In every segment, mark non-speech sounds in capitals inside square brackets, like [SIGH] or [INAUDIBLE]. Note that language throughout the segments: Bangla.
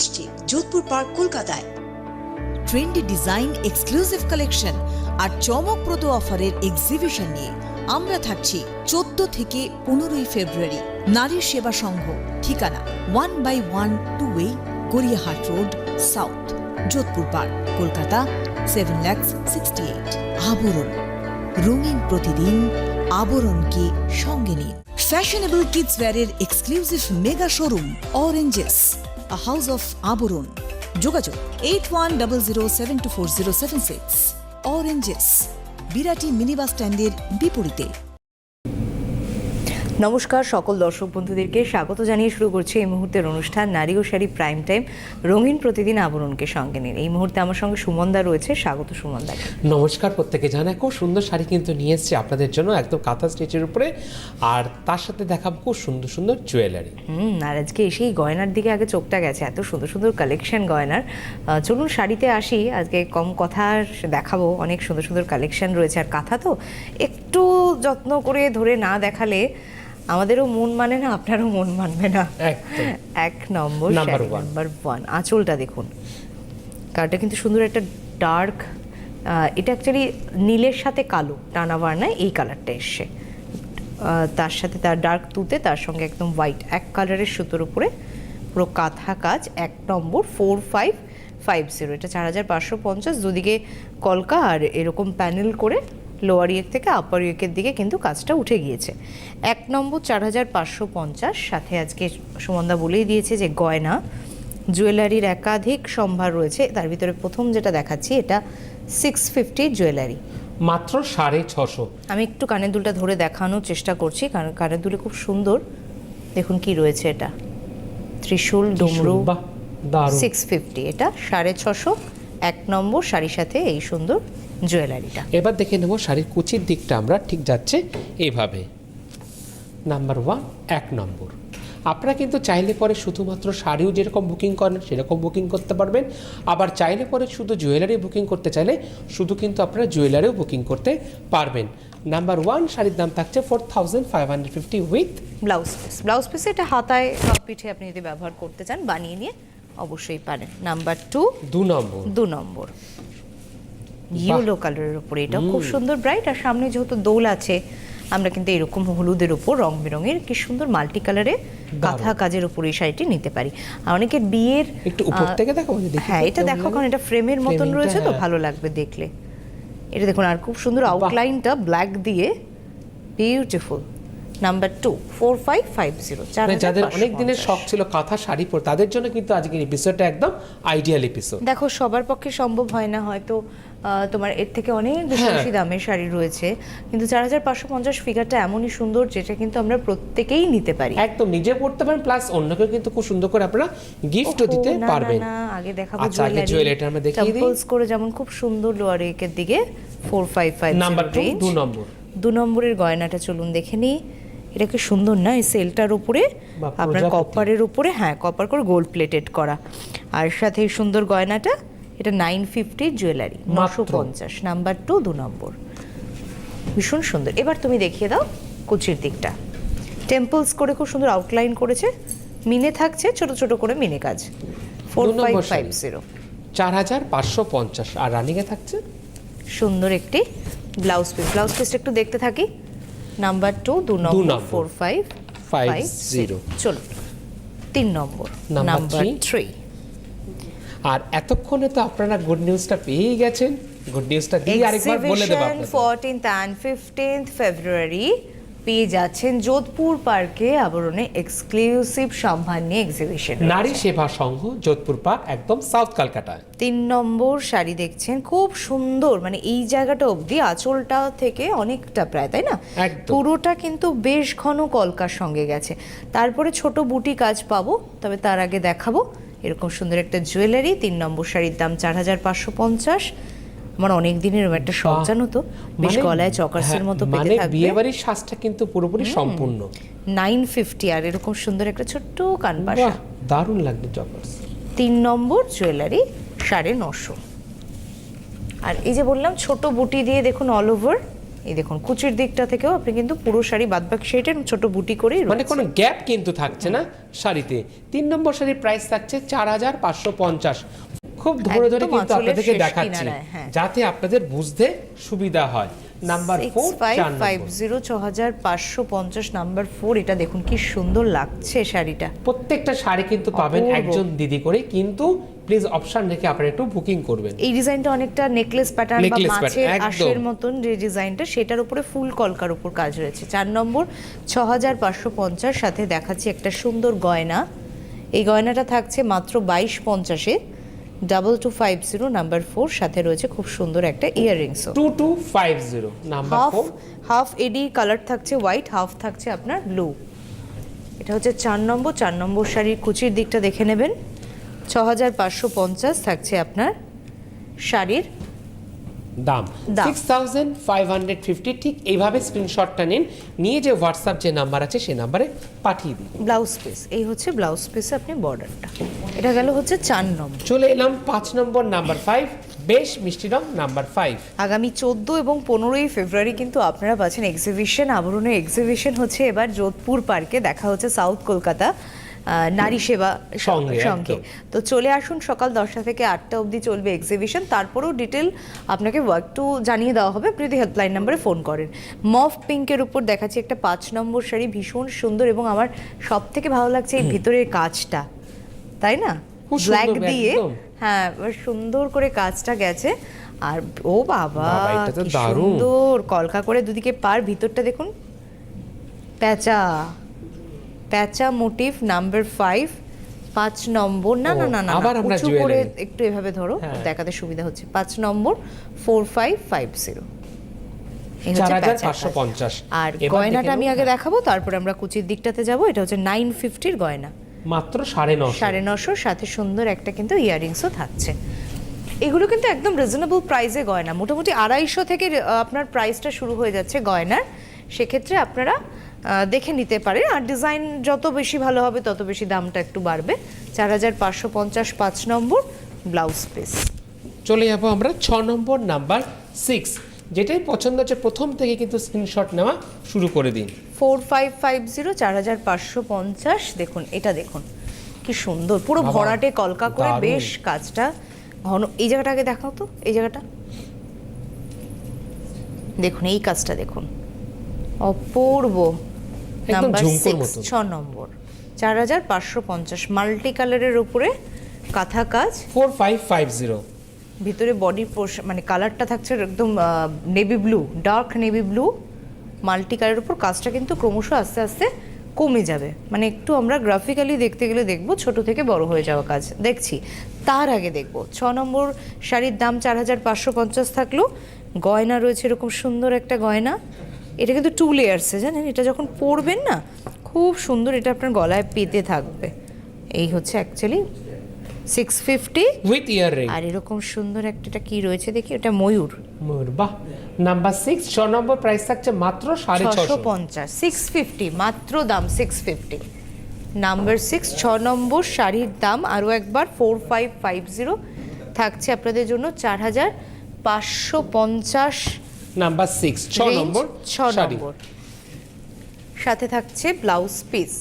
আসছে যোধপুর পার্ক কলকাতায়। ট্রেন্ডি ডিজাইন এক্সক্লুসিভ কালেকশন আর চমকপ্রদ অফারের এক্সিবিশন নিয়ে আমরা থাকছি চোদ্দ থেকে পনেরোই ফেব্রুয়ারি। নারী সেবা সংঘ, ঠিকানা one by one two way Gariahat road south Jodhpur park, Kolkata seven lakhs sixty eight Abaran, রঙিন প্রতিদিন, আবরণকে সঙ্গে নিন। Fashionable kids ওয়্যারের exclusive mega showroom oranges house of Abaran যোগাযোগ eight one double zero seven two four zero seven six oranges Birati mini bus স্ট্যান্ডের বিপরীতে নমস্কার সকল দর্শক বন্ধুদেরকে স্বাগত জানিয়ে শুরু করছি এই মুহূর্তের অনুষ্ঠান নারী ও শাড়ি প্রাইম টাইম রঙিন প্রতিদিন আবরণকে সঙ্গে নিন। এই মুহূর্তে আমার সঙ্গে সুমনদা রয়েছে। স্বাগত সুমনদা। নমস্কার প্রত্যেকে জানাই খুব সুন্দর শাড়ি কিন্তু নিয়ে এসেছি আপনাদের জন্য একদম কাঁথা স্টিচের উপরে। আর তার সাথে দেখাবো খুব সুন্দর সুন্দর জুয়েলারি হুম আর আজকে এসেই গয়নার দিকে আগে চোখটা গেছে এত সুন্দর সুন্দর কালেকশন গয়নার। চলুন শাড়িতে আসি আজকে কম কথা দেখাবো অনেক সুন্দর সুন্দর কালেকশন রয়েছে। আর কাঁথা তো একটু যত্ন করে ধরে না দেখালে আমাদেরও মন মানে না আপনারও মন মানবে না। এক নম্বর নাম্বার ওয়ান আঁচলটা দেখুন। কারটা কিন্তু সুন্দর একটা ডার্ক এটা অ্যাকচুয়ালি নীলের সাথে কালো টানা বার্নায় এই কালারটা এসছে। তার সাথে তার ডার্ক তুতে তার সঙ্গে একদম হোয়াইট এক কালারের সুতোর উপরে পুরো কাঁথা কাজ এক নম্বর ফোর ফাইভ ফাইভ জিরো এটা চার হাজার পাঁচশো পঞ্চাশ দুদিকে কলকা আর এরকম প্যানেল করে লোয়ার ইয়েক থেকে আপার ইয়েকের দিকে কিন্তু কাজটা উঠে গিয়েছে। এক নম্বর চার হাজার পাঁচশো পঞ্চাশ সাথে আজকে সুমনদা বলেই দিয়েছে যে গয়না জুয়েলারির একাধিক সম্ভার রয়েছে। তার ভিতরে প্রথম যেটা দেখাচ্ছি এটা সিক্স ফিফটি জুয়েলারি। মাত্র সাড়ে ছশো। আমি একটু কানের দুলটা ধরে দেখানোর চেষ্টা করছি কারণ কানের দুলে খুব সুন্দর। দেখুন কি রয়েছে এটা। ত্রিশূল ডমরু সিক্স ফিফটি এটা সাড়ে ছশো এক নম্বর শাড়ির সাথে এই সুন্দর জুয়েলারিটা। এবার দেখে নেব শাড়ির কুচির দিকটা আমরা ঠিক যাচ্ছে এভাবে নাম্বার ওয়ান এক নম্বর। আপনারা কিন্তু চাইলে পরে শুধুমাত্র শাড়িও যেরকম বুকিং করেন সেরকম বুকিং করতে পারবেন। আবার চাইলে পরে শুধু জুয়েলারি বুকিং করতে চাইলে শুধু কিন্তু আপনারা জুয়েলারিও বুকিং করতে পারবেন। নাম্বার ওয়ান শাড়ির দাম থাকছে four thousand five hundred fifty with blouse piece blouse পিসে এটা হাতায় হাত পিঠে আপনি যদি ব্যবহার করতে চান বানিয়ে নিয়ে অবশ্যই পারেন। নাম্বার টু দু নম্বর। দু নম্বর। ইয়েলো কালারের উপরে। এটা খুব সুন্দর ব্রাইট আর সামনে যেহেতু দোল আছে আমরা কিন্তু এরকম হলুদের উপর রং বেরঙের কি সুন্দর মাল্টি কালারে কাঁথা কাজের উপর এই শাড়িটি নিতে পারি। আর অনেকের বিয়ের একটু উপর থেকে দেখি হ্যাঁ এটা দেখো কারণ এটা ফ্রেমের মতন রয়েছে তো হ্যাঁ। ভালো লাগবে দেখলে। এটা দেখুন আর খুব সুন্দর আউটলাইনটা ব্ল্যাক দিয়ে beautiful number two four five five zero যাদের অনেক দিনের শখ ছিল কাঁথা শাড়ি পর তাদের জন্য কিন্তু আজকের এপিসোডটা একদম আইডিয়াল এপিসোড দেখো সবার পক্ষে সম্ভব হয় না হয়তো তোমার এর থেকে অনেক বেশি হ্যাঁ। বেশি দামের শাড়ি রয়েছে। কিন্তু চার হাজার পাঁচশো পঞ্চাশ ফিগারটা এমনই সুন্দর যেটা কিন্তু আমরা প্রত্যেকেই নিতে পারি। একদম নিজে পড়তে পারেন প্লাস অন্যকে কিন্তু খুব সুন্দর করে আপনারা গিফটও দিতে পারবেন। আগে দেখাবো আচ্ছা আগে জুয়েলারিটা আমরা দেখিয়ে দিই। করে যেমন খুব সুন্দর লোয়ার একের দিকে four five five number two দু নম্বর। দু নম্বরের গয়নাটা চলুন দেখে নিই। এটা কি সুন্দর না? এই সেলটার উপরে আপনার কপারের উপরে হ্যাঁ কপার করে গোল্ড প্লেটেড করা। আর সাথে এই সুন্দর গয়নাটা এটা নাইন ফিফটি জুয়েলারি নশো পঞ্চাশ নাম্বার টু দু নম্বর। ভীষণ সুন্দর। এবার তুমি দেখিয়ে দাও কুচির দিকটা। টেম্পলস করে খুব সুন্দর আউটলাইন করেছে। মিনে থাকছে ছোট ছোট করে মিনে কাজ। ফোর ফাইভ ফাইভ জিরো চার হাজার পাঁচশো পঞ্চাশ। আর রানিংয়ে থাকছে? সুন্দর একটি ব্লাউজ পিস ব্লাউজ পিসটা একটু দেখতে থাকি। নাম্বার টু দু নম্বর। ফোর ফাইভ ফাইভ জিরো চলুন তিন নম্বর। নাম্বার থ্রি আর এতক্ষণে তো আপনারা গুড নিউজটা পেয়েই গেছেন। গুড নিউজটা দিয়ে আরেকবার বলে দেবো আপনাদের। ফোরটিন্থ অ্যান্ড ফিফটিন্থ ফেব্রুয়ারি পেয়ে যাচ্ছেন যোধপুর পার্কে আবরণে এক্সক্লুসিভ সম্ভার নিয়ে এক্সিবিশন নারী সেবা সংঘ যোধপুর পার্ক একদম সাউথ কলকাতায়। তিন নম্বর শাড়ি দেখছেন খুব সুন্দর মানে এই জায়গাটা অবধি আঁচলটা থেকে অনেকটা প্রায় তাই না? পুরোটা কিন্তু বেশ ঘন কলকার সঙ্গে গেছে। তারপরে ছোট বুটি কাজ পাবো তবে তার আগে দেখাবো। এরকম সুন্দর একটা জুয়েলারি তিন নম্বর শাড়ির দাম চার হাজার পাঁচশো পঞ্চাশ। আমার অনেক দিনের একটা শখ জানো তো বেশ মানে- গলায় চকার্সের হ্যাঁ, মতো মানে পেতে থাকবে। বিয়ে বাড়ির সাজটা কিন্তু পুরোপুরি সম্পূর্ণ। নাইন ফিফটি আর এরকম সুন্দর একটা ছোট্ট কানপাশা। দারুণ লাগবে জবরদস্ত তিন নম্বর জুয়েলারি সাড়ে নশো। আর এই যে বললাম ছোট বুটি দিয়ে দেখুন অল ওভার এই দেখুন কুচির দিকটা থেকেও আপনি কিন্তু পুরো শাড়ি বাদবাকি শাড়িটা ছোট বুটি করে মানে কোনো গ্যাপ কিন্তু থাকছে না শাড়িতে। তিন নম্বর শাড়ির প্রাইস থাকছে চার হাজার পাঁচশো পঞ্চাশ। খুব ধরে ধরে কিন্তু আপনাদেরকে দেখাচ্ছি হ্যাঁ। যাতে আপনাদের বুঝতে সুবিধা হয়। নাম্বার নাম্বার ফোর এটা দেখুন কি সুন্দর লাগছে শাড়িটা। প্রত্যেকটা শাড়ি কিন্তু পাবেন একজন দিদি করে কিন্তু প্লিজ অপশন রেখে আপনারা একটু বুকিং করবেন। এই ডিজাইনটা অনেকটা নেকলেস প্যাটার্ন বা মাছের আশের মতন যে ডিজাইনটা সেটার উপরে ফুল কলকার উপর কাজ রয়েছে। চার নম্বর ছ হাজার পাঁচশো পঞ্চাশ সাথে দেখাচ্ছি একটা সুন্দর গয়না। এই গয়নাটা থাকছে মাত্র বাইশ পঞ্চাশে। Double two five zero number four সাথে রয়েছে খুব সুন্দর একটা earrings two two five zero number half half AD colour থাকছে হোয়াইট হাফ থাকছে আপনার ব্লু এটা হচ্ছে চার নম্বর চার নম্বর শাড়ির কুচির দিকটা দেখে নেবেন। ছ হাজার পাঁচশো পঞ্চাশ থাকছে আপনার শাড়ির দাম। Six thousand five hundred fifty ঠিক এইভাবে স্ক্রিনশটটা নিন। নিয়ে যে হোয়াটসঅ্যাপ যে নাম্বার আছে সেই নাম্বারে পাঠিয়ে দিন। ব্লাউজ পিস এই হচ্ছে ব্লাউজ পিসে আপনি বর্ডারটা এটা গেল হচ্ছে চার নম্বর। চলে এলাম পাঁচ নম্বর নাম্বার ফাইভ বেশ মিষ্টি রং নাম্বার ফাইভ আগামী চোদ্দ এবং পনেরোই ফেব্রুয়ারি কিন্তু আপনারা পাচ্ছেন এক্সিবিশন আবরণের এক্সিবিশন হচ্ছে এবার যোধপুর পার্কে দেখা হচ্ছে সাউথ কলকাতা। নারী সেবা সঙ্গে, তো চলে আসুন সকাল দশটা থেকে আটটা অবধি চলবে এক্সিবিশন তারপরেও ডিটেল আপনাকে একটু জানিয়ে দেওয়া হবে। আপনি যদি হেল্পলাইন নাম্বারে ফোন করেন। মফ পিঙ্কের উপর দেখাচ্ছি একটা পাঁচ নম্বর শাড়ি ভীষণ সুন্দর এবং আমার সব থেকে ভালো লাগছে এই ভিতরের কাজটা। তাই না? ব্ল্যাক দিয়ে হ্যাঁ সুন্দর করে কাজটা গেছে। আর ও বাবা। সুন্দর। কলকা করে দুদিকে পার ভিতরটা দেখুন। প্যাচা। প্যাচা মোটিভ নাম্বার ফাইভ পাঁচ নম্বর না না না না আবার আমরা উঁচু করে একটু এভাবে ধরো হ্যাঁ। দেখাতে সুবিধা হচ্ছে। পাঁচ নম্বর ফোর ফাইভ ফাইভ জিরো আর গয়নাটা আমি আগে দেখাবো তারপরে আমরা কুচির দিকটাতে যাব। এটা হচ্ছে নাইন ফিফটির গয়না। মাত্র সাড়ে নশো। সাড়ে সাথে সুন্দর একটা কিন্তু ইয়াররিংসও থাকছে। এগুলো কিন্তু একদম রিজনেবল প্রাইসে গয়না। মোটামুটি আড়াইশো থেকে আপনার প্রাইসটা শুরু হয়ে যাচ্ছে গয়নার। সেক্ষেত্রে আপনারা দেখে নিতে পারেন আর ডিজাইন যত বেশি ভালো হবে তত বেশি দামটা একটু বাড়বে। চার হাজার পাঁচশো পঞ্চাশ পাঁচ নম্বর ব্লাউজ পিস। চলে যাব আমরা ছ নম্বর নাম্বার সিক্স যেটাই পছন্দ হচ্ছে প্রথম থেকে কিন্তু স্ক্রিনশট নেওয়া শুরু করে দিন। ফোর ফাইভ ফাইভ জিরো চার হাজার পাঁচশো পঞ্চাশ। দেখুন এটা দেখুন কি সুন্দর। পুরো ভরাটে কলকা করে বেশ কাজটা। ঘন এই জায়গাটা আগে দেখাও তো এই জায়গাটা। দেখুন এই কাজটা দেখুন। অপূর্ব। Number six. ছ নম্বর। চার হাজার পাঁচশো পঞ্চাশ মাল্টি কালারের উপরে কাঁথা কাজ। ফোর ফাইভ ফাইভ জিরো ভিতরে বডি মানে কালারটা থাকছে একদম navy blue dark navy blue multi কালারের উপর কাজটা কিন্তু ক্রমশ আস্তে আস্তে কমে যাবে। মানে একটু আমরা গ্রাফিক্যালি দেখতে গেলে দেখব ছোট থেকে বড় হয়ে যাওয়া কাজ। দেখছি তার আগে দেখব ছ নম্বর শাড়ির দাম চার হাজার পাঁচশো পঞ্চাশ থাকল। গয়না রয়েছে এরকম সুন্দর একটা গয়না। এটা কিন্তু টু লেয়ার্সে জানেন? এটা যখন পরবেন না খুব সুন্দর এটা আপনার গলায় পেতে থাকবে। এই হচ্ছে actually six fifty with earring আর এরকম সুন্দর একটা এটা কি রয়েছে দেখি ওটা ময়ূর। ময়ূর বাহ! নাম্বার সিক্স ছ নম্বর প্রাইস থাকছে মাত্র সাড়ে ছশো। পঞ্চাশ সিক্স ফিফটি মাত্র দাম সিক্স ফিফটি নাম্বার সিক্স ছ নম্বর শাড়ির দাম আরও একবার ফোর ফাইভ ফাইভ জিরো থাকছে আপনাদের জন্য চার হাজার পাঁচশো পঞ্চাশ। নাম্বার সিক্স ছ নম্বর ছ নম্বর। সাথে থাকছে blouse piece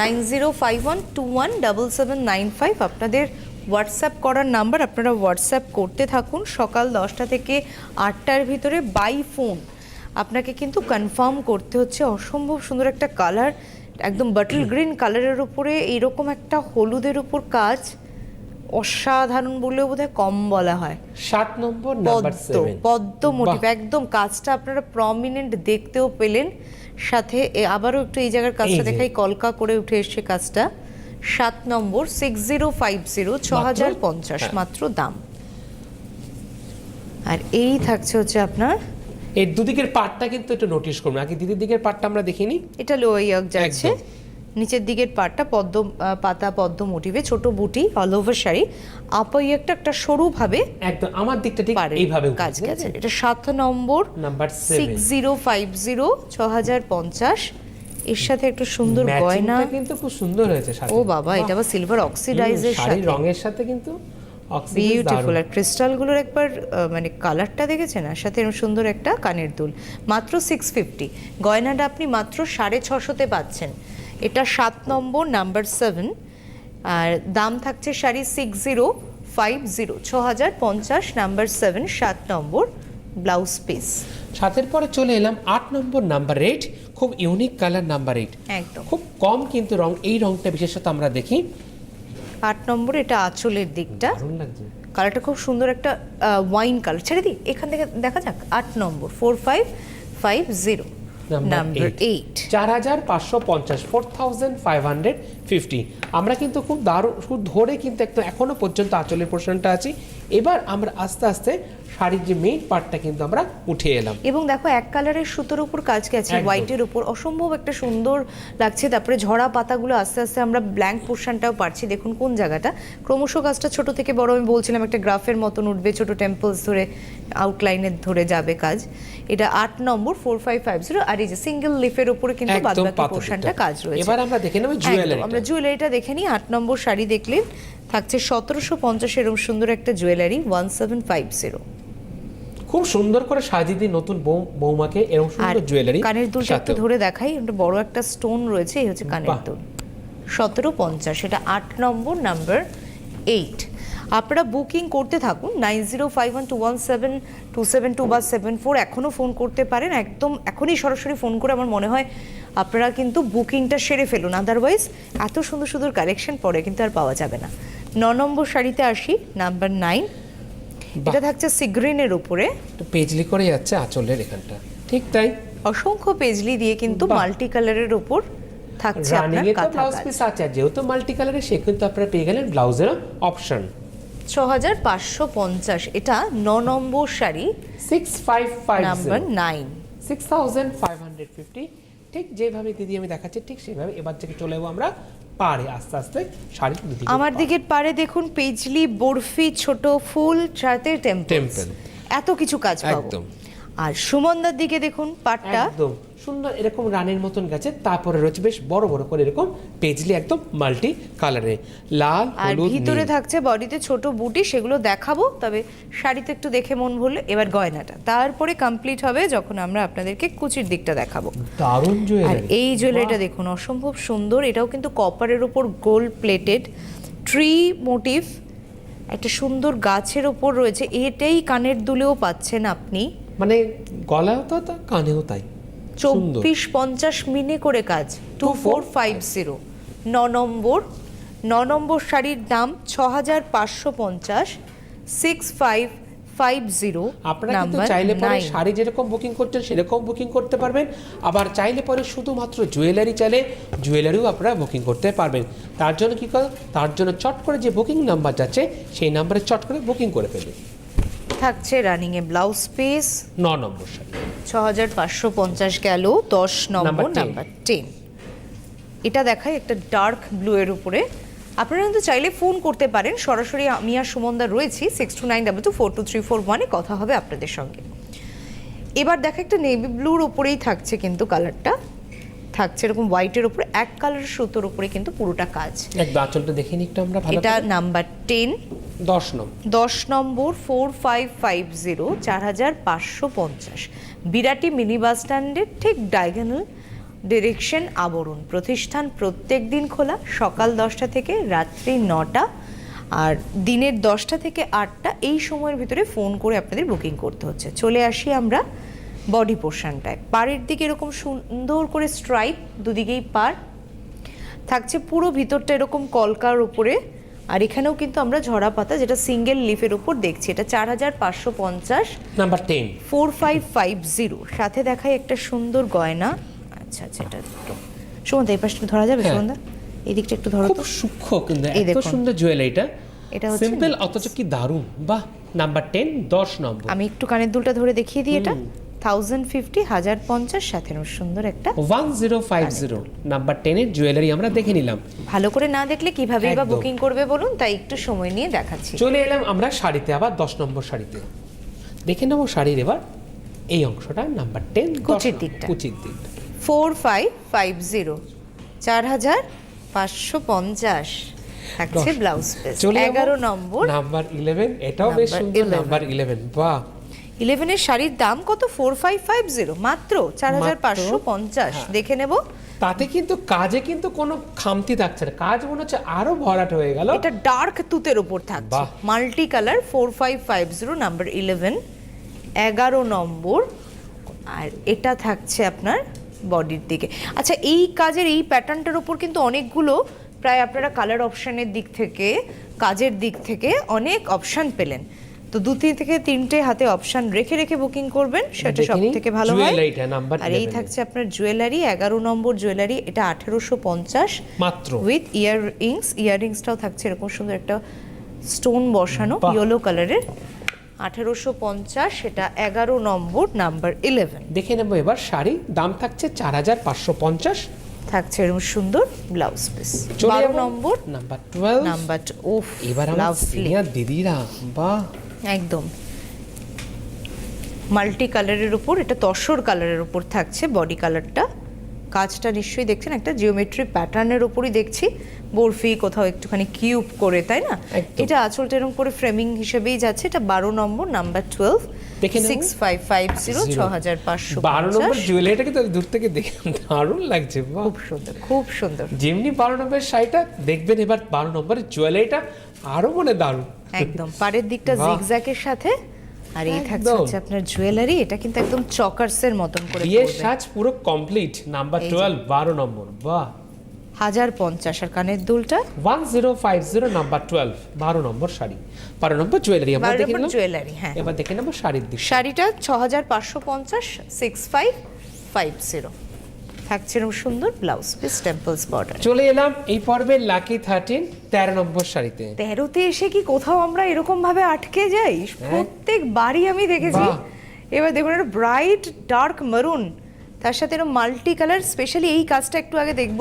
nine zero five one two one double seven nine five আপনাদের হোয়াটসঅ্যাপ করার নাম্বার আপনারা হোয়াটসঅ্যাপ করতে থাকুন। সকাল দশটা থেকে আটটার ভিতরে বাই ফোন আপনাকে কিন্তু কনফার্ম করতে হচ্ছে অসম্ভব সুন্দর একটা কালার একদম বাটল গ্রিন কালারের উপরে এইরকম একটা হলুদের উপর কাজ। অসাধারণ বললেও বোধহয় কম বলা হয়। নম্বর পদ্ম পদ্ম মোটিভ একদম কাজটা আপনারা প্রমিনেন্ট দেখতেও পেলেন। সাথে আবারও একটু এই জায়গার কাজটা দেখাই কলকা করে উঠে এসছে কাজটা। সাত নম্বর সিক্স জিরো ফাইভ জিরো ছ হাজার পঞ্চাশ হ্যাঁ। মাত্র দাম। আর এই থাকছে হচ্ছে আপনার এর দুদিকের পার্টটা কিন্তু একটু নোটিশ করুন। আগে দিদির দিকের পার্টটা আমরা দেখিনি। এটা লো ইয়ক যাচ্ছে। নিচের দিকের পাটটা পদ্ম পাতা পদ্ম মোটিভে ছোট বুটি অল ওভার শাড়ি। আপা একটা একটা সরু ভাবে একদম আমার দিকটা ঠিক এইভাবে কাজ গেছে। এটা সাত নম্বর number six zero five zero ছ হাজার পঞ্চাশ। এর সাথে একটা সুন্দর গয়না। কিন্তু খুব সুন্দর হয়েছে ও বাবা এটা আবার সিলভার অক্সিডাইজের সাথে। রঙের সাথে কিন্তু বিউটিফুল। আর ক্রিস্টালগুলোর একবার মানে কালারটা দেখেছেন? আর সাথে এরকম সুন্দর একটা কানের দুল। মাত্র সিক্স ফিফটি গয়নাটা আপনি মাত্র সাড়ে ছশোতে পাচ্ছেন। এটা সাত নম্বর নাম্বার সেভেন আর দাম থাকছে sari six zero five zero ছ হাজার পঞ্চাশ নাম্বার সেভেন সাত নম্বর ব্লাউজ পিস সাতের পরে চলে এলাম আট নম্বর নাম্বার এইট খুব ইউনিক কালার নাম্বার এইট একদম। খুব কম কিন্তু রং এই রংটা বিশেষত আমরা দেখি। আট নম্বর এটা আঁচলের দিকটা। কালারটা খুব সুন্দর একটা ওয়াইন কালার ছেড়ে দিই এখান থেকে দেখা যাক। আট নম্বর four five five zero number eight চার হাজার পাঁচশো পঞ্চাশ four thousand five hundred fifty আমরা কিন্তু খুব দারুণ খুব ধরে কিন্তু একদম এখনও পর্যন্ত আঁচলের পোর্শনটা আছি। এবার আমরা আস্তে আস্তে শাড়ির যে মেইন পার্টটা কিন্তু আমরা উঠে এলাম। এবং দেখো এক কালারের সুতোর উপর কাজ গেছে হোয়াইটের উপর। অসম্ভব একটা সুন্দর লাগছে। তারপরে ঝরা পাতাগুলো আস্তে আস্তে আমরা ব্ল্যাঙ্ক পোর্শনটাও পাচ্ছি দেখুন কোন জায়গাটা। ক্রমশ কাজটা ছোট থেকে বড় আমি বলছিলাম একটা গ্রাফের মতন উঠবে ছোট টেম্পলস ধরে আউটলাইনে ধরে যাবে কাজ। এটা আট নম্বর ফোর ফাইভ ফাইভ জিরো আর এই যে সিঙ্গেল লিফের উপরে কিন্তু বাদবাকি পোর্শনটা কাজ রয়েছে। এবার আমরা দেখে নেব জুয়েলারি আমরা জুয়েলারিটা দেখে নিই। আট নম্বর শাড়ি দেখলেন। থাকছে সতেরোশো পঞ্চাশ এরকম সুন্দর একটা jewellery one seven five zero খুব সুন্দর করে সাজিয়ে দিই নতুন বউ বৌমাকে এরকম সুন্দর জুয়েলারি কানের দুলটা একটু ধরে দেখাই একটা বড় একটা স্টোন রয়েছে এই হচ্ছে কানের দুল। সতেরো পঞ্চাশ এটা আট নম্বর নাম্বার এইট আপনারা বুকিং করতে থাকুন nine zero five one two one seven two seven two বা সেভেন ফোর এখনও ফোন করতে পারেন একদম এখনই সরাসরি ফোন করে আমার মনে হয় আপনারা কিন্তু বুকিংটা সেরে ফেলুন আদারওয়াইজ এত সুন্দর সুন্দর কালেকশন পরে কিন্তু আর পাওয়া যাবে না। ন নম্বর শাড়িতে আসি নাম্বার নাইন এটা থাকছে সিগ্রিনের উপরে। পেজলি করে যাচ্ছে আঁচলের এখানটা। ঠিক তাই। অসংখ্য পেজলি দিয়ে কিন্তু। মাল্টি কালারের উপর থাকছে আপনার কাঁথা ব্লাউজ পিস আছে যেহেতু মাল্টি কালারের সে কিন্তু আপনারা পেয়ে গেলেন ব্লাউজেরও অপশন ছ হাজার পাঁচশো পঞ্চাশ এটা ন নম্বর sari six five five number nine six thousand five hundred fifty ঠিক যেভাবে দিদি আমি দেখাচ্ছি ঠিক সেভাবে এবার থেকে চলে যাব আমরা পারে আস্তে আস্তে শাড়ি আমার দিকের পারে দেখুন পেজলি বরফি ছোট ফুল সাথে টেম্পল এত কিছু কাজ পাবো। একদম। আর সুমনদার দিকে দেখুন পাটটা একদম। সুন্দর এরকম রানের মতন গেছে তারপরে রয়েছে বেশ বড় বড় করে এরকম পেজলি একদম মাল্টি কালারে। লাল আর ভিতরে থাকছে বডিতে ছোট বুটি সেগুলো দেখাবো তবে শাড়িতে একটু দেখে মন ভরলে এবার গয়নাটা। তারপরে কমপ্লিট হবে যখন আমরা আপনাদেরকে কুচির দিকটা দেখাবো। দারুণ আর এই জুয়েলারিটা দেখুন অসম্ভব সুন্দর এটাও কিন্তু কপারের উপর গোল্ড প্লেটেড ট্রি মোটিভ একটা সুন্দর গাছের ওপর রয়েছে এটাই কানের দুলেও পাচ্ছেন আপনি। মানে গলাও তো কানেও তাই। চব্বিশ পঞ্চাশ মিনে করে কাজ টু ফোর ফাইভ জিরো। ন নম্বর ন নম্বর শাড়ির দাম ছ হাজার পাঁচশো পঞ্চাশ সিক্স ফাইভ ফাইভ জিরো আপনারা কিন্তু চাইলে পরে শাড়ি যেরকম বুকিং করছেন সেরকম বুকিং করতে পারবেন। আবার চাইলে পরে শুধুমাত্র জুয়েলারি চাইলে জুয়েলারিও আপনারা বুকিং করতে পারবেন। তার জন্য কি করে? তার জন্য চট করে যে বুকিং নাম্বার যাচ্ছে সেই নাম্বারে চট করে বুকিং করে ফেলবেন থাকছে রানিং এ ব্লাউজ পিস ন নম্বর শাড়ি। ছ হাজার পাঁচশো পঞ্চাশ গেল দশ নম্বর নাম্বার টেন এটা দেখায় একটা ডার্ক ব্লু এর উপরে। আপনারা কিন্তু চাইলে ফোন করতে পারেন। সরাসরি আমি আর সুমনদা রয়েছি six two nine double two four two three four ওয়ানে কথা হবে আপনাদের সঙ্গে। এবার দেখা একটা নেভি ব্লুর উপরেই থাকছে কিন্তু কালারটা থাকছে এরকম হোয়াইটের উপরে এক কালারের সুতোর উপরে কিন্তু পুরোটা কাজ। একদম আঁচলটা দেখে নিই একটু আমরা এটা নাম্বার টেন দশ নম্বর। দশ নম্বর ফোর ফাইভ ফাইভ জিরো চার হাজার পাঁচশো পঞ্চাশ। বিরাটি মিনি বাস স্ট্যান্ডের ঠিক ডায়াগোনাল ডিরেকশন আবরণ। প্রতিষ্ঠান প্রত্যেক দিন খোলা, সকাল দশটা থেকে রাত্রি নটা। আর দিনের দশটা থেকে আটটা, এই সময়ের ভিতরে ফোন করে আপনাদের বুকিং করতে হচ্ছে। চলে আসি আমরা বডি পোর্শনটায় পাড়ের দিকে এরকম সুন্দর করে স্ট্রাইপ দুদিকেই পার থাকছে পুরো ভিতরটা এরকম কলকার উপরে। আর এখানেও কিন্তু আমরা ঝরা পাতা যেটা সিঙ্গেল লিফের উপর দেখছি এটা চার হাজার পাঁচশো পঞ্চাশ। Number ten four five five zero সাথে দেখায় একটা সুন্দর গয়না। আচ্ছা আচ্ছা এটা সুমন্ত এই পাশটা ধরা যাবে হ্যাঁ। সুমন্দা? এই দিকটা একটু ধরো খুব সূক্ষ্ম কিন্তু এত। সুন্দর জুয়েলারিটা এটা। হচ্ছে সিম্পল অথচ কি দারুণ। বাহ নাম্বার টেন দশ নম্বর। আমি একটু কানের দুলটা ধরে দেখিয়ে দিই এটা। থাউজেন্ড ফিফটি হাজার পঞ্চাশ সাথে সুন্দর একটা one zero five zero number টেনের জুয়েলারি আমরা দেখে নিলাম। ভালো করে না দেখলে কিভাবেই বা বুকিং করবে বলুন? তাই একটু সময় নিয়ে দেখাচ্ছি। চলে এলাম আমরা শাড়িতে আবার দশ নম্বর শাড়িতে। দেখে নেব শাড়ির এবার এই অংশটা নাম্বার টেন কুচির দিকটা। কুচির দিকটা ফোর ফাইভ ফাইভ জিরো চার হাজার পাঁচশো পঞ্চাশ। থাকছে ব্লাউজ পিস চলে এগারো নম্বর। নাম্বার ইলেভেন এটাও বেশ সুন্দর নাম্বার ইলেভেন বাহ! ইলেভেনের শাড়ির দাম কত? ফোর ফাইভ ফাইভ জিরো মাত্র চার হাজার পাঁচশো পঞ্চাশ। হ্যাঁ। দেখে নেব। তাতে কিন্তু কাজে কিন্তু কোনো খামতি থাকছে না। কাজ মনে হচ্ছে আরও ভরাট হয়ে গেল। এটা ডার্ক তুতের উপর থাকছে। বাহ। Multi colour four five five zero number eleven এগারো নম্বর। আর এটা থাকছে আপনার বডির দিকে। আচ্ছা এই কাজের এই প্যাটার্নটার উপর কিন্তু অনেকগুলো প্রায় আপনারা কালার অপশানের দিক থেকে কাজের দিক থেকে অনেক অপশান পেলেন। তো দু তিন থেকে তিনটে হাতে অপশান রেখে রেখে বুকিং করবেন সেটা সব থেকে ভালো হয়। আর এই থাকছে আপনার জুয়েলারি এগারো নম্বর জুয়েলারি এটা আঠেরোশো পঞ্চাশ মাত্র। উইথ ইয়ার রিংস ইয়াররিংসটাও থাকছে এরকম সুন্দর একটা স্টোন বসানো ইয়েলো কালারের আঠেরোশো পঞ্চাশ সেটা এগারো নম্বর নাম্বার ইলেভেন দেখে নেব এবার শাড়ি দাম থাকছে চার হাজার পাঁচশো পঞ্চাশ। থাকছে এরকম সুন্দর ব্লাউজ পিস বারো নম্বর নাম্বার টুয়েলভ নাম্বার ওফ এবার আমার দিদিরা বাহ। একদম। মাল্টি কালারের উপর এটা তসর কালারের উপর থাকছে বডি কালারটা। কাজটা নিশ্চয়ই দেখছেন একটা জিওমেট্রি প্যাটার্নের উপরই দেখছি। বরফি কোথাও একটুখানি কিউব করে তাই না? এটা আঁচলটা এরকম করে ফ্রেমিং হিসেবেই যাচ্ছে। এটা বারো নম্বর number twelve six five five zero ছ হাজার পাঁচশো বারো নম্বর জুয়েলারিটা কিন্তু দূর থেকে দেখে দারুণ লাগছে খুব সুন্দর খুব সুন্দর। যেমনি বারো নম্বরের শাড়িটা দেখবেন এবার বারো নম্বরের জুয়েলারিটা আরও মনে দারুণ। [LAUGHS] একদম। পাড়ের দিকটা। জিগজ্যাগের সাথে। আর এই থাকছে হচ্ছে আপনার জুয়েলারি এটা কিন্তু একদম চকার্সের মতন করে বিয়ের। সাজ পুরো কমপ্লিট নাম্বার এই যে। টুয়েলভ বারো নম্বর। বাহ। হাজার পঞ্চাশ। আর কানের দুলটা? One zero five zero number twelve বারো নম্বর শাড়ি। বারো নম্বর জুয়েলারি আমরা দেখে নম্বর জুয়েলারি হ্যাঁ। এবার দেখে নেব শাড়ির দিক শাড়িটা ছ হাজার পাঁচশো পঞ্চাশ সিক্স ফাইভ ফাইভ জিরো থাকছে এরকম সুন্দর ব্লাউজ পিস টেম্পলস বর্ডার চলে এলাম এই পর্বের লাকি থার্টিন তেরো নম্বর শাড়িতে তেরোতে এসে কি কোথাও আমরা এরকম ভাবে আটকে যাই? প্রত্যেক বাড়ি আমি দেখেছি। এবার দেখুন একটা ব্রাইট ডার্ক মারুন তার সাথে এরকম মাল্টি কালার স্পেশালি এই কাজটা একটু আগে দেখব।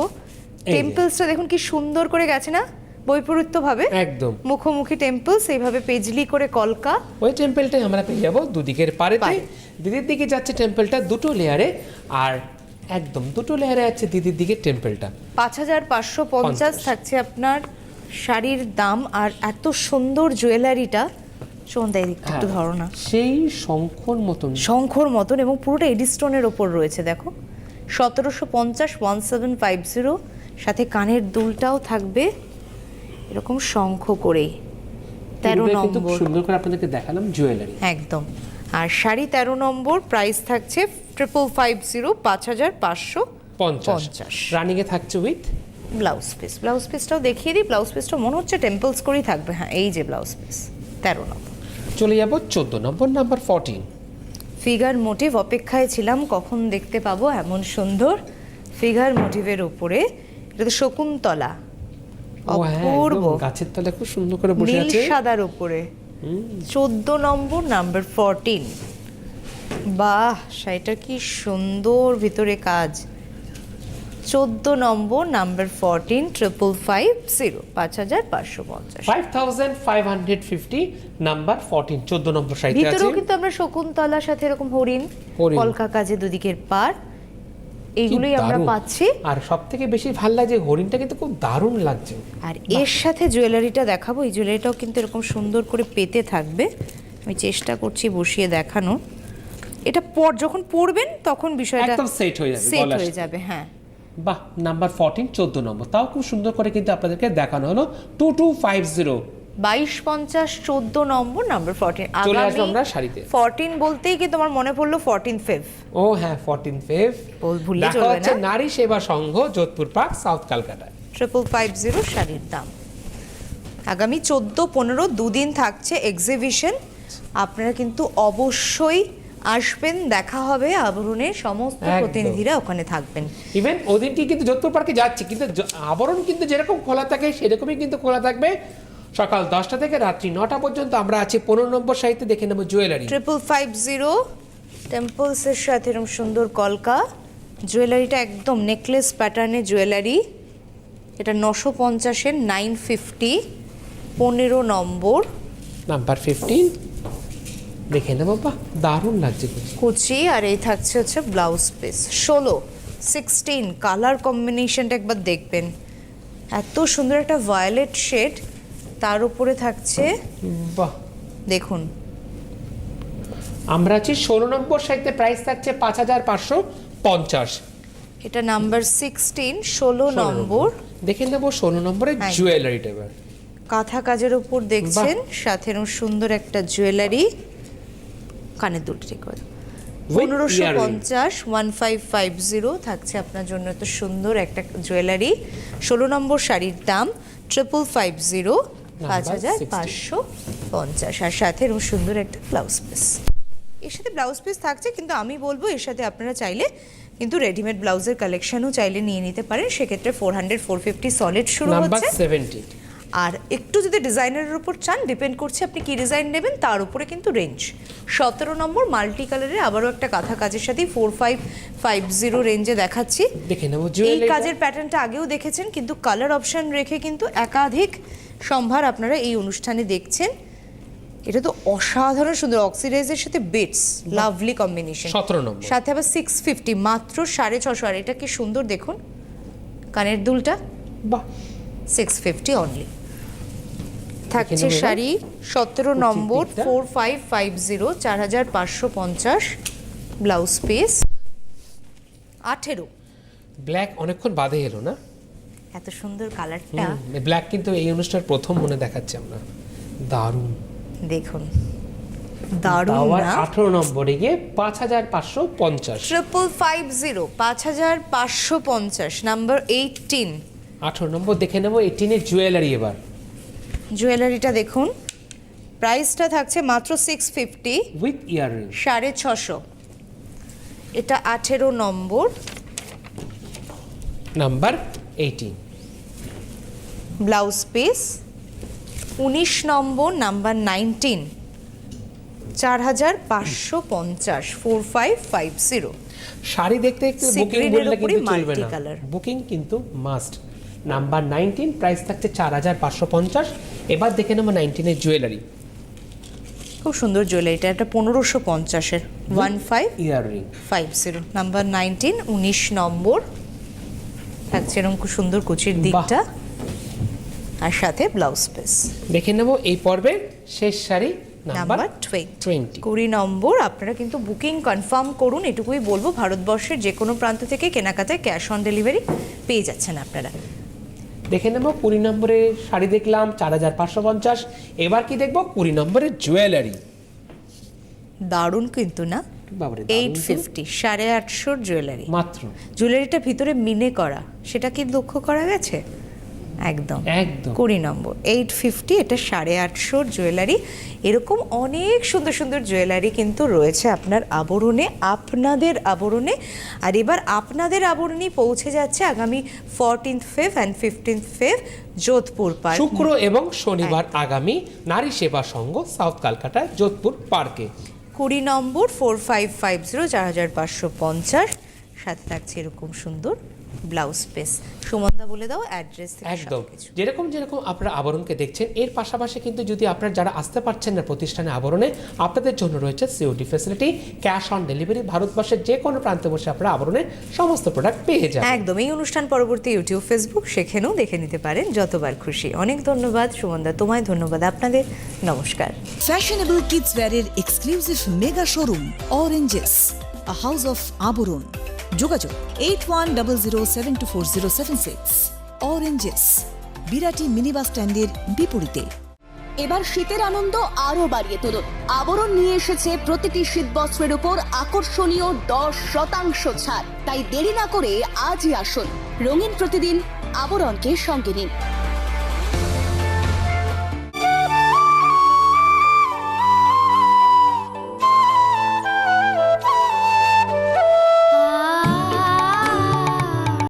টেম্পলসটা দেখুন কি সুন্দর করে গেছে না? বৈপরীত্য ভাবে একদম। মুখোমুখি টেম্পলস এইভাবে পেজলি করে কলকা। ওই টেম্পলটাই আমরা পেয়ে যাব দুদিকের পারে। দিদির দিকে যাচ্ছে টেম্পলটা দুটো লেয়ারে আর একদম দুটো লেয়ারে আছে দিদির দিকে টেম্পলটা। পাঁচ হাজার পাঁচশো পঞ্চাশ। থাকছে আপনার শাড়ির দাম আর এত সুন্দর জুয়েলারিটা সন্ধ্যা এদিকটা একটু ধরো না সেই শঙ্খর মতন। শঙ্খর মতন এবং পুরোটা এডিস্টোনের ওপর রয়েছে দেখো। সতেরোশো পঞ্চাশ ওয়ান সেভেন ফাইভ জিরো সাথে কানের দুলটাও থাকবে এরকম শঙ্খ করেই। তেরো নম্বর। সুন্দর করে আপনাদেরকে দেখালাম জুয়েলারি। একদম। আর শাড়ি তেরো নম্বর প্রাইস থাকছে ট্রিপল ফাইভ জিরো পাঁচ হাজার পাঁচশো পঞ্চাশ। পঞ্চাশ। রানিং থাকছে উইথ ব্লাউজ পিস ব্লাউজ পিসটাও দেখিয়ে দিই। ব্লাউজ পিসটা মনে হচ্ছে টেম্পলস করেই থাকবে। হ্যাঁ এই যে ব্লাউজ পিস তেরো নম্বর। চলে যাব চোদ্দ নম্বর নাম্বার ফোরটিন ফিগার মোটিভ অপেক্ষায় ছিলাম কখন দেখতে পাবো এমন সুন্দর ফিগার মোটিভের উপরে। এটা তো শকুন্তলা অপূর্ব। গাছের তলায় খুব সুন্দর করে বসে আছে। সাদার উপরে। চোদ্দ নম্বর নাম্বার ফোরটিন বাহ শাড়িটা কি সুন্দর ভিতরে কাজ। চোদ্দ নম্বর number fourteen triple five zero পাঁচ হাজার পাঁচশো পঞ্চাশ। Five thousand five hundred fifty number fourteen চোদ্দ নম্বর সাইটে ভিতরেও কিন্তু আমরা শকুন্তলার সাথে এরকম হরিণ হরিণ। কলকা কাজে দুদিকের পার এইগুলোই আমরা পাচ্ছি। আর সব থেকে বেশি ভালো লাগছে হরিণটা কিন্তু খুব দারুণ লাগছে। আর এর সাথে জুয়েলারিটা দেখাবো। এই জুয়েলারিটাও কিন্তু এরকম সুন্দর করে পেতে থাকবে। আমি চেষ্টা করছি বসিয়ে দেখানো। এটা পর যখন পরবেন তখন বিষয়টা একদম set হয়ে যাবে, সেট হয়ে যাবে হ্যাঁ। বাহ নাম্বার ফোরটিন চোদ্দ নম্বর। তাও খুব সুন্দর করে কিন্তু আপনাদেরকে দেখানো হলো। টু টু ফাইভ জিরো বাইশ পঞ্চাশ চোদ্দ নম্বর নাম্বার ফোরটিন চলে আসব আমরা শাড়িতে। ফোরটিন বলতেই কি তোমার মনে পড়ল ফোরটিন ফেভ ও হ্যাঁ ফোরটিন ফেভ ভুললে চলবে হচ্ছে। নারী সেবা সংঘ যোধপুর পার্ক সাউথ কলকাতায়। ট্রিপল ফাইভ জিরো শাড়ির দাম। আগামী চোদ্দ পনেরো দুদিন থাকছে এক্সিবিশন আপনারা কিন্তু অবশ্যই আসবেন দেখা হবে আবরণের সমস্ত প্রতিনিধিরা ওখানে থাকবেন। ইভেন ওদিনকে কিন্তু যোধপুর পার্কে যাচ্ছে কিন্তু আবরণ কিন্তু যেরকম খোলা থাকে সেরকমই কিন্তু খোলা থাকবে। সকাল দশটা থেকে রাত্রি নটা পর্যন্ত আমরা আছি পনেরো নম্বর সাহিত্যে দেখে নেব জুয়েলারি। ট্রিপল ফাইভ জিরো টেম্পলসের সাথে এরকম সুন্দর কলকা। জুয়েলারিটা একদম নেকলেস প্যাটার্নের জুয়েলারি। এটা নশো পঞ্চাশের নাইন ফিফটি পনেরো নম্বর। নাম্বার ফিফটিন দেখে নেব বাহ দারুণ লাগছে কুচি আর এই থাকছে হচ্ছে ব্লাউজ পিস ষোলো সিক্সটিন কালার কম্বিনেশনটা একবার দেখবেন। এত সুন্দর একটা ভায়োলেট শেড তার উপরে থাকছে। বাহ। দেখুন। আমরা আছি ষোলো নম্বর সাইতে প্রাইস থাকছে পাঁচ হাজার পাঁচশো পঞ্চাশ। এটা নাম্বার সিক্সটিন ষোলো নম্বর। দেখে নেব ষোলো নম্বরের হ্যাঁ। জুয়েলারিটা এবার। কাঁথা কাজের উপর দেখছেন সাথে সুন্দর একটা জুয়েলারি কানের দুলটা ঠিক করে। পনেরোশো পঞ্চাশ ওয়ান ফাইভ ফাইভ জিরো থাকছে আপনার জন্য এত সুন্দর একটা জুয়েলারি ষোলো নম্বর শাড়ির দাম ট্রিপল ফাইভ জিরো পাঁচ হাজার পাঁচশো পঞ্চাশ। আর সাথে এরকম সুন্দর একটা ব্লাউজ পিস এর সাথে ব্লাউজ পিস থাকছে কিন্তু আমি বলব এর সাথে আপনারা চাইলে কিন্তু রেডিমেড ব্লাউজের কালেকশনও চাইলে নিয়ে নিতে পারেন। সেক্ষেত্রে four hundred four fifty solid শুরু হচ্ছে। আর একটু যদি ডিজাইনারের উপর চান ডিপেন্ড করছে আপনি কি ডিজাইন নেবেন তার উপরে কিন্তু রেঞ্জ সতেরো নম্বর মাল্টি কালারের আবারও একটা কাঁথা কাজের সাথে ফোর ফাইভ ফাইভ জিরো রেঞ্জে দেখাচ্ছি। দেখে নেব এই কাজের প্যাটার্নটা আগেও দেখেছেন কিন্তু কালার অপশন রেখে কিন্তু একাধিক সম্ভার আপনারা এই অনুষ্ঠানে দেখছেন। এটা তো অসাধারণ সুন্দর অক্সিডাইজের সাথে বেটস লাভলি কম্বিনেশন। 17 নম্বর। সাথে আবার সিক্স ফিফটি মাত্র সাড়ে ছশো। আর এটা কি সুন্দর দেখুন কানের দুলটা। বাহ। সিক্স ফিফটি অনলি থাকছে শাড়ি সতেরো নম্বর ফোর ফাইভ ফাইভ জিরো চার হাজার পাঁচশো পঞ্চাশ। ব্লাউজ পিস আঠেরো। ব্ল্যাক অনেকক্ষণ বাদে এলো না? এত সুন্দর কালারটা ব্ল্যাক কিন্তু এই অনুষ্ঠানের প্রথম মনে দেখাচ্ছে আমরা। দারুণ। দেখুন। দারুণ না? নম্বরে গিয়ে পাঁচ হাজার পাঁচশো পঞ্চাশ। ট্রিপল নাম্বার দেখে নেব জুয়েলারি এবার। জুয়েলারিটা দেখুন। প্রাইসটা থাকছে মাত্র সিক্স ফিফটি উইথ ইয়াররিং সাড়ে ছশো। এটা আঠেরো নম্বর। নাম্বার এইটিন ব্লাউজ পিস উনিশ নম্বর নাম্বার নাইনটিন চার হাজার পাঁচশো পঞ্চাশ four five five zero sari দেখতে দেখতে Sea বুকিং green এর বললে উপরই কিন্তু চলবে না। multi-color। বুকিং কিন্তু মাস্ট নাম্বার নাইনটিন প্রাইস থাকছে চার হাজার পাঁচশো পঞ্চাশ। এবার দেখে নেব নাইনটিনের জুয়েলারি খুব সুন্দর জুয়েলারিটা এটা পনেরোশো পঞ্চাশের। One five earring five zero number nineteen উনিশ নম্বর। থাকছে এরকম খুব সুন্দর কুচির দিকটা। আর সাথে ব্লাউজ পিস। দেখে নেব এই পর্বের শেষ শাড়ি নাম্বার নাম্বার টোয়েন্টি কুড়ি নম্বর আপনারা কিন্তু বুকিং কনফার্ম করুন এটুকুই বলব ভারতবর্ষের যে কোনো প্রান্ত থেকে কেনাকাটায় ক্যাশ অন ডেলিভারি পেয়ে যাচ্ছেন আপনারা। দেখে নেব কুড়ি নম্বরের শাড়ি দেখলাম চার হাজার পাঁচশো পঞ্চাশ। এবার কি দেখব? কুড়ি নম্বরের জুয়েলারি দারুণ কিন্তু না? এইট ফিফটি সাড়ে আটশোর জুয়েলারি মাত্র। জুয়েলারিটা ভিতরে মিনে করা সেটা কি লক্ষ্য করা গেছে? একদম। একদম। কুড়ি নম্বর। এইট ফিফটি এটা সাড়ে আটশোর জুয়েলারি এরকম অনেক সুন্দর সুন্দর জুয়েলারি কিন্তু রয়েছে আপনার আবরণে আপনাদের আবরণে। আর এবার আপনাদের আবরণেই পৌঁছে যাচ্ছে আগামী fourteenth Feb and fifteenth Feb Jodhpur park শুক্র এবং শনিবার আগামী নারী সেবা সংঘ সাউথ কলকাতায় যোধপুর পার্কে কুড়ি নম্বর ফোর ফাইভ ফাইভ জিরো চার হাজার পাঁচশো পঞ্চাশ। সাথে থাকছে এরকম সুন্দর ব্লাউজ পিস। সুমনদা বলে দাও অ্যাড্রেস থেকে একদম। যেরকম যেরকম আপনারা আবরণকে দেখছেন এর পাশাপাশি কিন্তু যদি আপনারা যারা আসতে পারছেন না প্রতিষ্ঠানে আবরণে আপনাদের জন্য রয়েছে COD facility cash on delivery ভারতবর্ষের যে কোনো প্রান্তে বসে আপনারা আবরণের সমস্ত প্রোডাক্ট পেয়ে যাবেন। একদম। এই অনুষ্ঠান পরবর্তী ইউটিউব ফেসবুক সেখানেও দেখে নিতে পারেন যতবার খুশি। অনেক ধন্যবাদ সুমনদা। তোমায় ধন্যবাদ। আপনাদের নমস্কার। Fashionable kids ওয়্যারের exclusive mega showroom oranges a house of Abaran. যোগাযোগ eight one double zero seven two four zero seven six oranges Birati mini bus স্ট্যান্ডের বিপরীতে। এবার শীতের আনন্দ আরও বাড়িয়ে তুলুন। আবরণ নিয়ে এসেছে প্রতিটি শীত বস্ত্রের উপর আকর্ষণীয় দশ শতাংশ ছাড়। তাই দেরি না করে আজই আসুন। রঙিন প্রতিদিন আবরণকে সঙ্গে নিন।